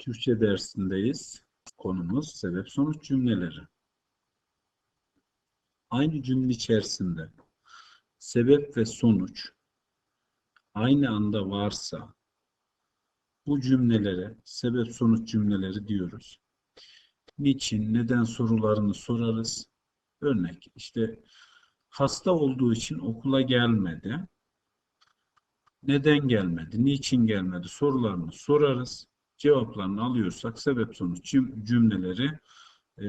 Türkçe dersindeyiz. Konumuz sebep sonuç cümleleri. Aynı cümle içerisinde sebep ve sonuç aynı anda varsa bu cümlelere sebep sonuç cümleleri diyoruz. Niçin, neden sorularını sorarız. Örnek işte hasta olduğu için okula gelmedi. Neden gelmedi, niçin gelmedi sorularını sorarız. Cevaplarını alıyorsak sebep sonuç cüm- cümleleri e,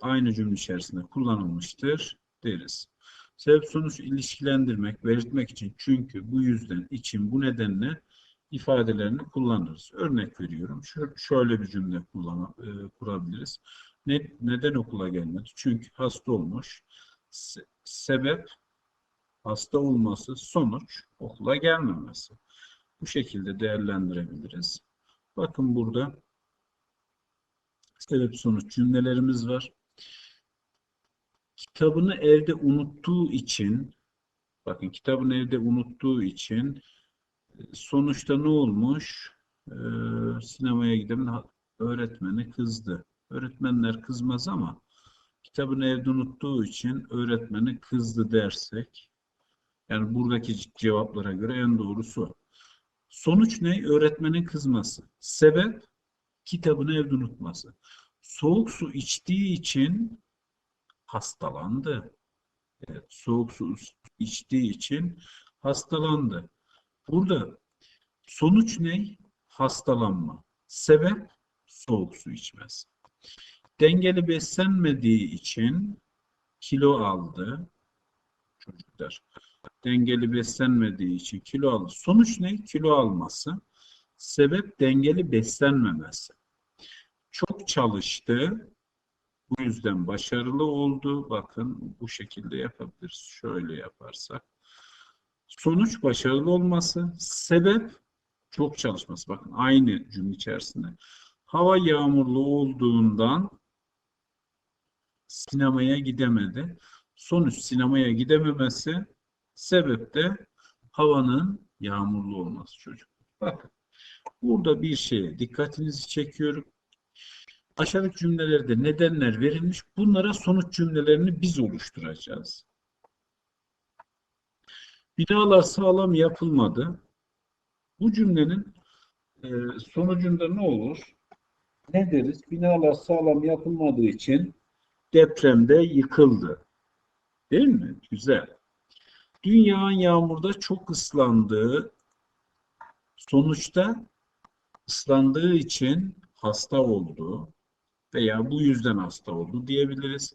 aynı cümle içerisinde kullanılmıştır deriz. Sebep sonuç ilişkilendirmek, belirtmek için çünkü, bu yüzden, için, bu nedenle ifadelerini kullanırız. Örnek veriyorum. Şöyle bir cümle kullan, e, kurabiliriz. Ne, neden okula gelmedi? Çünkü hasta olmuş. Se- sebep hasta olması, sonuç okula gelmemesi. Bu şekilde değerlendirebiliriz. Bakın burada sebep sonuç cümlelerimiz var. Kitabını evde unuttuğu için bakın kitabını evde unuttuğu için e, sonuçta ne olmuş? Ee, sinemaya giden öğretmeni kızdı. Öğretmenler kızmaz ama kitabını evde unuttuğu için öğretmeni kızdı dersek yani buradaki cevaplara göre en doğrusu. Sonuç ne? Öğretmenin kızması. Sebep kitabını evde unutması. Soğuk su içtiği için hastalandı. Evet, soğuk su içtiği için hastalandı. Burada sonuç ne? Hastalanma. Sebep soğuk su içmesi. Dengeli beslenmediği için kilo aldı. Çocuklar dengeli beslenmediği için kilo aldı. Sonuç ne? Kilo alması. Sebep dengeli beslenmemesi. Çok çalıştı. Bu yüzden başarılı oldu. Bakın bu şekilde yapabiliriz. Şöyle yaparsak. Sonuç başarılı olması. Sebep çok çalışması. Bakın aynı cümle içerisinde. Hava yağmurlu olduğundan sinemaya gidemedi. Sonuç sinemaya gidememesi. Sebep de havanın yağmurlu olması çocuk. Bakın burada bir şeye dikkatinizi çekiyorum. Aşağıdaki cümlelerde nedenler verilmiş. Bunlara sonuç cümlelerini biz oluşturacağız. Binalar sağlam yapılmadı. Bu cümlenin e, sonucunda ne olur? Ne deriz? Binalar sağlam yapılmadığı için depremde yıkıldı. Değil mi? Güzel. Dünya yağmurda çok ıslandığı sonuçta ıslandığı için hasta oldu veya bu yüzden hasta oldu diyebiliriz.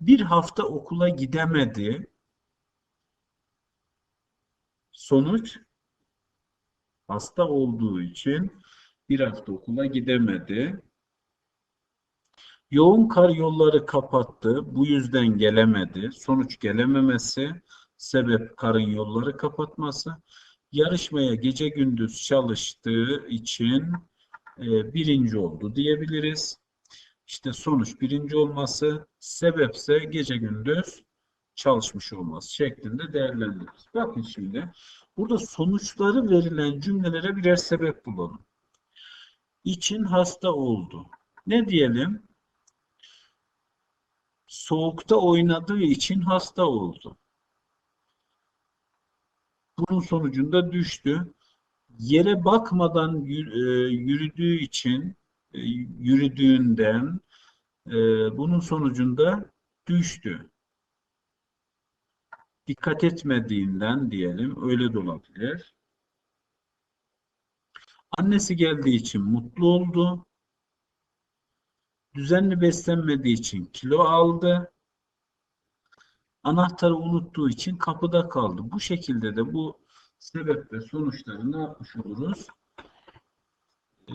Bir hafta okula gidemedi. Sonuç hasta olduğu için bir hafta okula gidemedi. Yoğun kar yolları kapattı. Bu yüzden gelemedi. Sonuç gelememesi. Sebep karın yolları kapatması. Yarışmaya gece gündüz çalıştığı için e, birinci oldu diyebiliriz. İşte sonuç birinci olması, sebepse gece gündüz çalışmış olması şeklinde değerlendiririz. Bakın şimdi burada sonuçları verilen cümlelere birer sebep bulalım. İçin hasta oldu. Ne diyelim? Soğukta oynadığı için hasta oldu. Bunun sonucunda düştü. Yere bakmadan yürüdüğü için yürüdüğünden bunun sonucunda düştü. Dikkat etmediğinden diyelim öyle de olabilir. Annesi geldiği için mutlu oldu. Düzenli beslenmediği için kilo aldı. Anahtarı unuttuğu için kapıda kaldı. Bu şekilde de bu sebep ve sonuçları ne yapmış oluruz? Ee,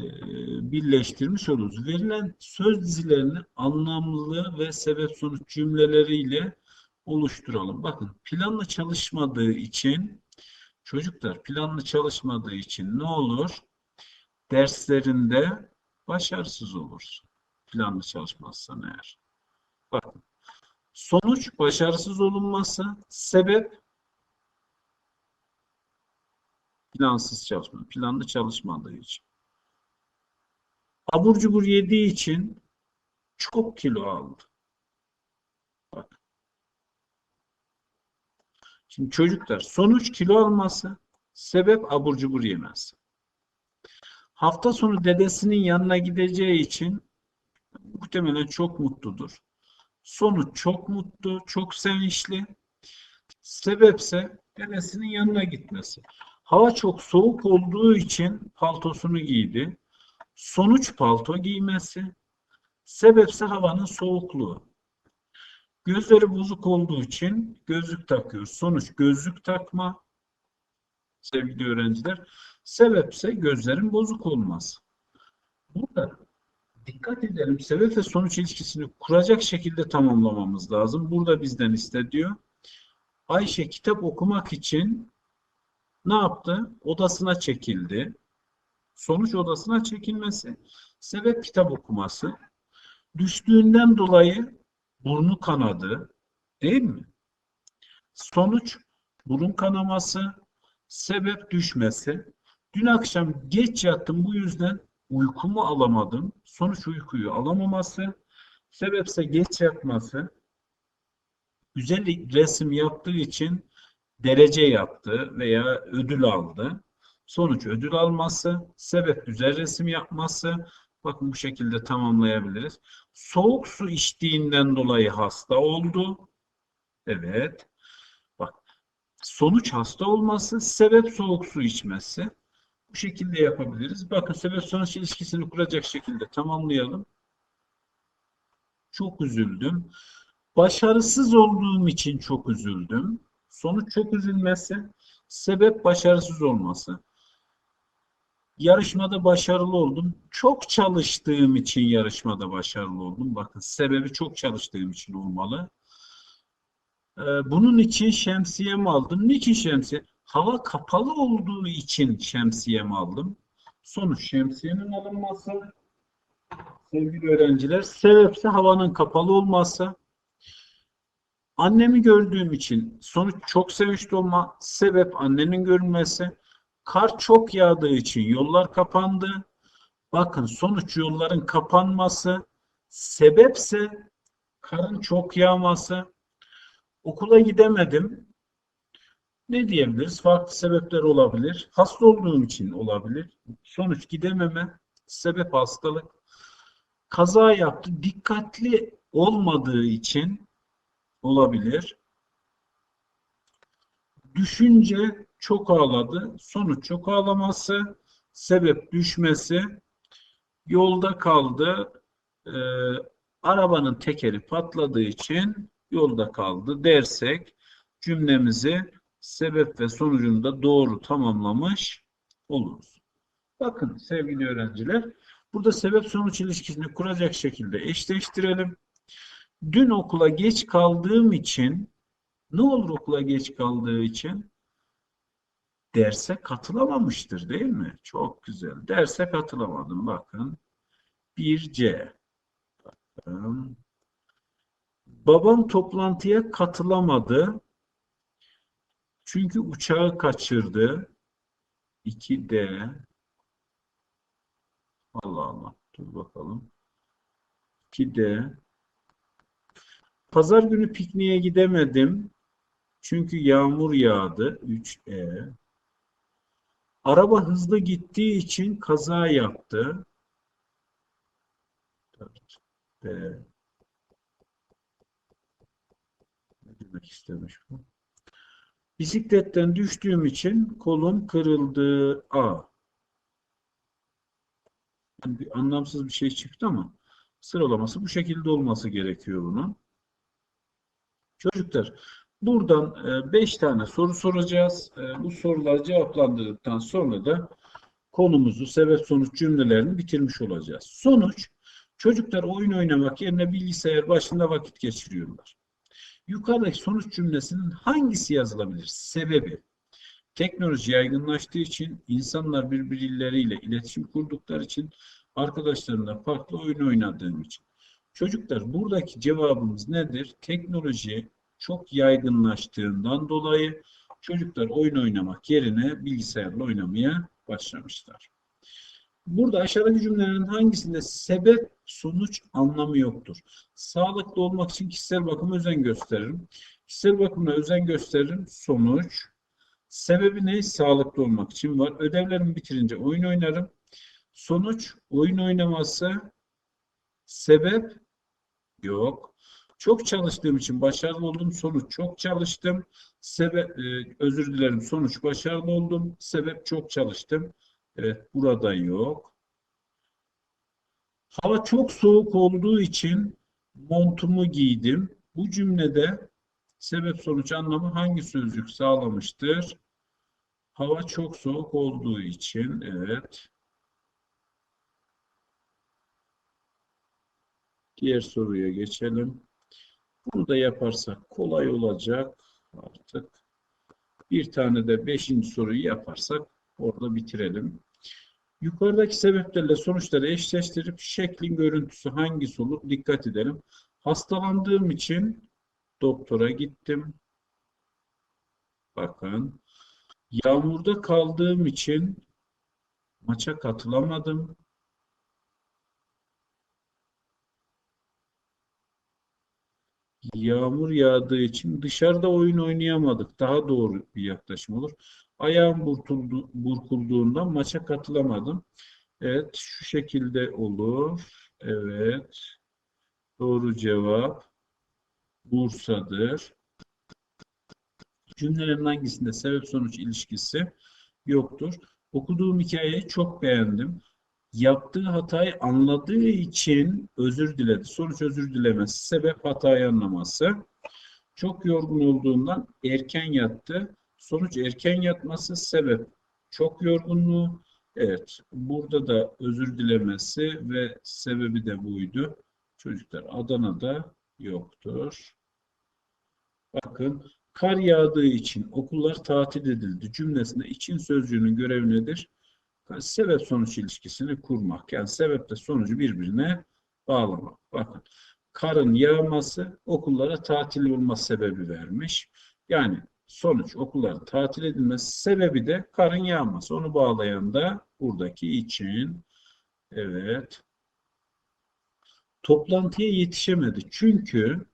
birleştirmiş oluruz. Verilen söz dizilerini anlamlı ve sebep sonuç cümleleriyle oluşturalım. Bakın planlı çalışmadığı için çocuklar planlı çalışmadığı için ne olur? Derslerinde başarısız olursun. Planlı çalışmazsan eğer. Bakın. Sonuç başarısız olunması, sebep plansız çalışma, planlı çalışmadığı için. Abur cubur yediği için çok kilo aldı. Bak. Şimdi çocuklar sonuç kilo alması, sebep abur cubur yemesi. Hafta sonu dedesinin yanına gideceği için muhtemelen çok mutludur. Sonuç çok mutlu, çok sevinçli. Sebepse dedesinin yanına gitmesi. Hava çok soğuk olduğu için paltosunu giydi. Sonuç palto giymesi. Sebepse havanın soğukluğu. Gözleri bozuk olduğu için gözlük takıyor. Sonuç gözlük takma. Sevgili öğrenciler. Sebepse gözlerin bozuk olması. Burada dikkat edelim. Sebep ve sonuç ilişkisini kuracak şekilde tamamlamamız lazım. Burada bizden istediyor. Ayşe kitap okumak için ne yaptı? Odasına çekildi. Sonuç odasına çekilmesi. Sebep kitap okuması. Düştüğünden dolayı burnu kanadı. Değil mi? Sonuç burun kanaması. Sebep düşmesi. Dün akşam geç yattım bu yüzden uykumu alamadım. Sonuç uykuyu alamaması. Sebepse geç yatması. Güzel resim yaptığı için derece yaptı veya ödül aldı. Sonuç ödül alması, sebep güzel resim yapması. Bakın bu şekilde tamamlayabiliriz. Soğuk su içtiğinden dolayı hasta oldu. Evet. Bak. Sonuç hasta olması, sebep soğuk su içmesi. Bu şekilde yapabiliriz. Bakın sebep sonuç ilişkisini kuracak şekilde tamamlayalım. Çok üzüldüm. Başarısız olduğum için çok üzüldüm. Sonuç çok üzülmesi, sebep başarısız olması. Yarışmada başarılı oldum. Çok çalıştığım için yarışmada başarılı oldum. Bakın sebebi çok çalıştığım için olmalı. Ee, bunun için şemsiyemi aldım. Niçin şemsiye? Hava kapalı olduğu için şemsiyemi aldım. Sonuç şemsiyenin alınması. Sevgili öğrenciler, sebepse havanın kapalı olması. Annemi gördüğüm için sonuç çok sevinçli olma, sebep annenin görünmesi. Kar çok yağdığı için yollar kapandı. Bakın sonuç yolların kapanması, sebepse karın çok yağması. Okula gidemedim. Ne diyebiliriz? Farklı sebepler olabilir. Hasta olduğum için olabilir. Sonuç gidememe, sebep hastalık. Kaza yaptı. Dikkatli olmadığı için olabilir. Düşünce çok ağladı. Sonuç çok ağlaması. Sebep düşmesi. Yolda kaldı. Ee, arabanın tekeri patladığı için yolda kaldı dersek cümlemizi sebep ve sonucunda doğru tamamlamış oluruz. Bakın sevgili öğrenciler burada sebep sonuç ilişkisini kuracak şekilde eşleştirelim. Dün okula geç kaldığım için ne olur okula geç kaldığı için? Derse katılamamıştır değil mi? Çok güzel. Derse katılamadım. Bakın. 1C. Bakın. Babam toplantıya katılamadı. Çünkü uçağı kaçırdı. 2D. Allah Allah. Dur bakalım. 2D. Pazar günü pikniğe gidemedim. Çünkü yağmur yağdı. 3E. Araba hızlı gittiği için kaza yaptı. 4B. Ne demek istemiş bu? Bisikletten düştüğüm için kolum kırıldı. A. Yani bir anlamsız bir şey çıktı ama sıralaması bu şekilde olması gerekiyor bunun. Çocuklar buradan 5 tane soru soracağız. E, bu soruları cevaplandırdıktan sonra da konumuzu sebep sonuç cümlelerini bitirmiş olacağız. Sonuç çocuklar oyun oynamak yerine bilgisayar başında vakit geçiriyorlar. Yukarıdaki sonuç cümlesinin hangisi yazılabilir? Sebebi. Teknoloji yaygınlaştığı için insanlar birbirleriyle iletişim kurdukları için arkadaşlarımla farklı oyun oynadığım için. Çocuklar buradaki cevabımız nedir? Teknoloji çok yaygınlaştığından dolayı çocuklar oyun oynamak yerine bilgisayarla oynamaya başlamışlar. Burada aşağıdaki cümlelerin hangisinde sebep sonuç anlamı yoktur? Sağlıklı olmak için kişisel bakıma özen gösteririm. Kişisel bakımına özen gösteririm. Sonuç. Sebebi ne? Sağlıklı olmak için var. Ödevlerimi bitirince oyun oynarım. Sonuç oyun oynaması. Sebep yok. Çok çalıştığım için başarılı oldum. Sonuç çok çalıştım. Sebep e, özür dilerim. Sonuç başarılı oldum. Sebep çok çalıştım. Evet, burada yok. Hava çok soğuk olduğu için montumu giydim. Bu cümlede sebep sonuç anlamı hangi sözcük sağlamıştır? Hava çok soğuk olduğu için evet. Diğer soruya geçelim. Bunu da yaparsak kolay olacak artık. Bir tane de beşinci soruyu yaparsak orada bitirelim. Yukarıdaki sebeplerle sonuçları eşleştirip şeklin görüntüsü hangisi olur? Dikkat edelim. Hastalandığım için doktora gittim. Bakın. Yağmurda kaldığım için maça katılamadım. Yağmur yağdığı için dışarıda oyun oynayamadık. Daha doğru bir yaklaşım olur. Ayağım burkuldu, burkulduğunda maça katılamadım. Evet, şu şekilde olur. Evet. Doğru cevap Bursa'dır. Cümlelerin hangisinde sebep sonuç ilişkisi yoktur? Okuduğum hikayeyi çok beğendim. Yaptığı hatayı anladığı için özür diledi. Sonuç özür dilemesi, sebep hatayı anlaması. Çok yorgun olduğundan erken yattı. Sonuç erken yatması, sebep çok yorgunluğu. Evet, burada da özür dilemesi ve sebebi de buydu. Çocuklar Adana'da yoktur. Bakın, kar yağdığı için okullar tatil edildi cümlesinde için sözcüğünün görevi nedir? Sebep sonuç ilişkisini kurmak. Yani sebeple sonucu birbirine bağlamak. Bakın, karın yağması okullara tatil olma sebebi vermiş. Yani sonuç okulların tatil edilmesi sebebi de karın yağması. Onu bağlayan da buradaki için. Evet. Toplantıya yetişemedi. Çünkü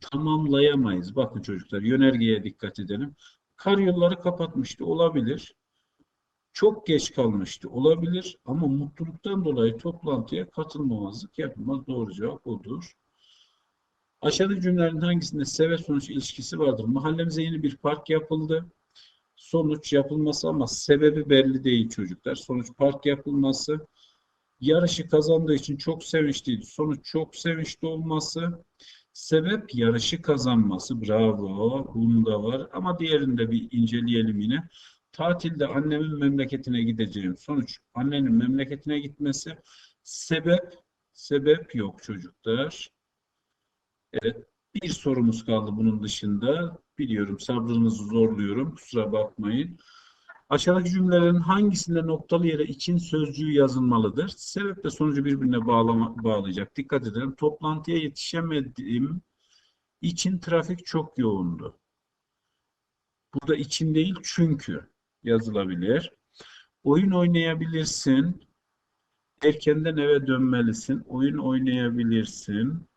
tamamlayamayız. Bakın çocuklar yönergeye dikkat edelim. Karayolları kapatmıştı. Olabilir. Çok geç kalmıştı. Olabilir. Ama mutluluktan dolayı toplantıya katılmamazlık yapılmaz. Doğru cevap odur. Aşağıdaki cümlelerin hangisinde sebep sonuç ilişkisi vardır? Mahallemize yeni bir park yapıldı. Sonuç yapılması ama sebebi belli değil çocuklar. Sonuç park yapılması. Yarışı kazandığı için çok sevinçliydi. Sonuç çok sevinçli olması. Sebep yarışı kazanması. Bravo. Bunda var. Ama diğerini de bir inceleyelim yine. Tatilde annemin memleketine gideceğim. Sonuç annenin memleketine gitmesi. Sebep sebep yok çocuklar. Evet. Bir sorumuz kaldı bunun dışında. Biliyorum sabrınızı zorluyorum. Kusura bakmayın. Aşağıdaki cümlelerin hangisinde noktalı yere için sözcüğü yazılmalıdır? Sebeple sonucu birbirine bağlama, bağlayacak. Dikkat edelim. Toplantıya yetişemedim. için trafik çok yoğundu. Burada için değil çünkü yazılabilir. Oyun oynayabilirsin. Erkenden eve dönmelisin. Oyun oynayabilirsin.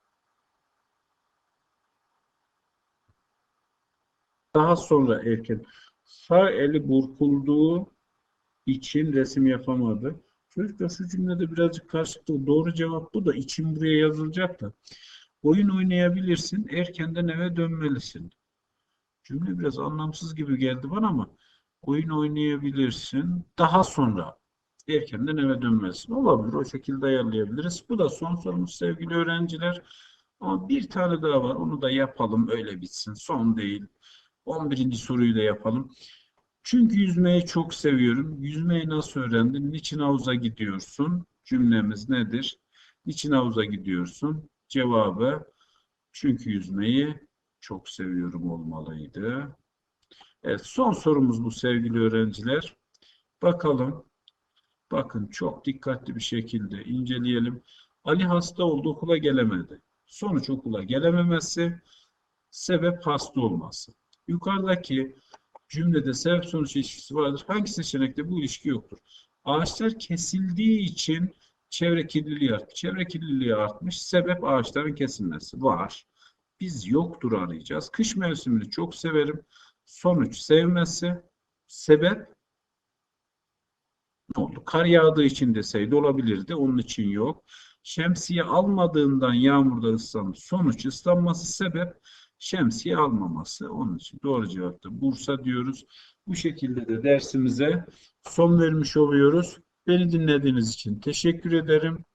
Daha sonra erken sağ eli burkulduğu için resim yapamadı. Çocuklar şu cümlede birazcık karışıklık. Doğru cevap bu da için buraya yazılacak da. Oyun oynayabilirsin, erkenden eve dönmelisin. Cümle biraz anlamsız gibi geldi bana ama oyun oynayabilirsin. Daha sonra erkenden eve dönmelisin. Olabilir. O şekilde ayarlayabiliriz. Bu da son sorumuz sevgili öğrenciler. Ama bir tane daha var. Onu da yapalım. Öyle bitsin. Son değil. 11. soruyu da yapalım. Çünkü yüzmeyi çok seviyorum. Yüzmeyi nasıl öğrendin? Niçin havuza gidiyorsun? Cümlemiz nedir? Niçin havuza gidiyorsun? Cevabı çünkü yüzmeyi çok seviyorum olmalıydı. Evet, son sorumuz bu sevgili öğrenciler. Bakalım. Bakın çok dikkatli bir şekilde inceleyelim. Ali hasta oldu, okula gelemedi. Sonuç okula gelememesi, sebep hasta olması. Yukarıdaki cümlede sebep sonuç ilişkisi vardır. Hangi seçenekte bu ilişki yoktur? Ağaçlar kesildiği için çevre kirliliği artmış. Çevre kirliliği artmış. Sebep ağaçların kesilmesi var. Biz yoktur arayacağız. Kış mevsimini çok severim. Sonuç sevmesi. Sebep ne oldu? Kar yağdığı için deseydi olabilirdi. Onun için yok. Şemsiye almadığından yağmurda ıslanmış. Sonuç ıslanması sebep şemsiye almaması. Onun için doğru cevap da Bursa diyoruz. Bu şekilde de dersimize son vermiş oluyoruz. Beni dinlediğiniz için teşekkür ederim.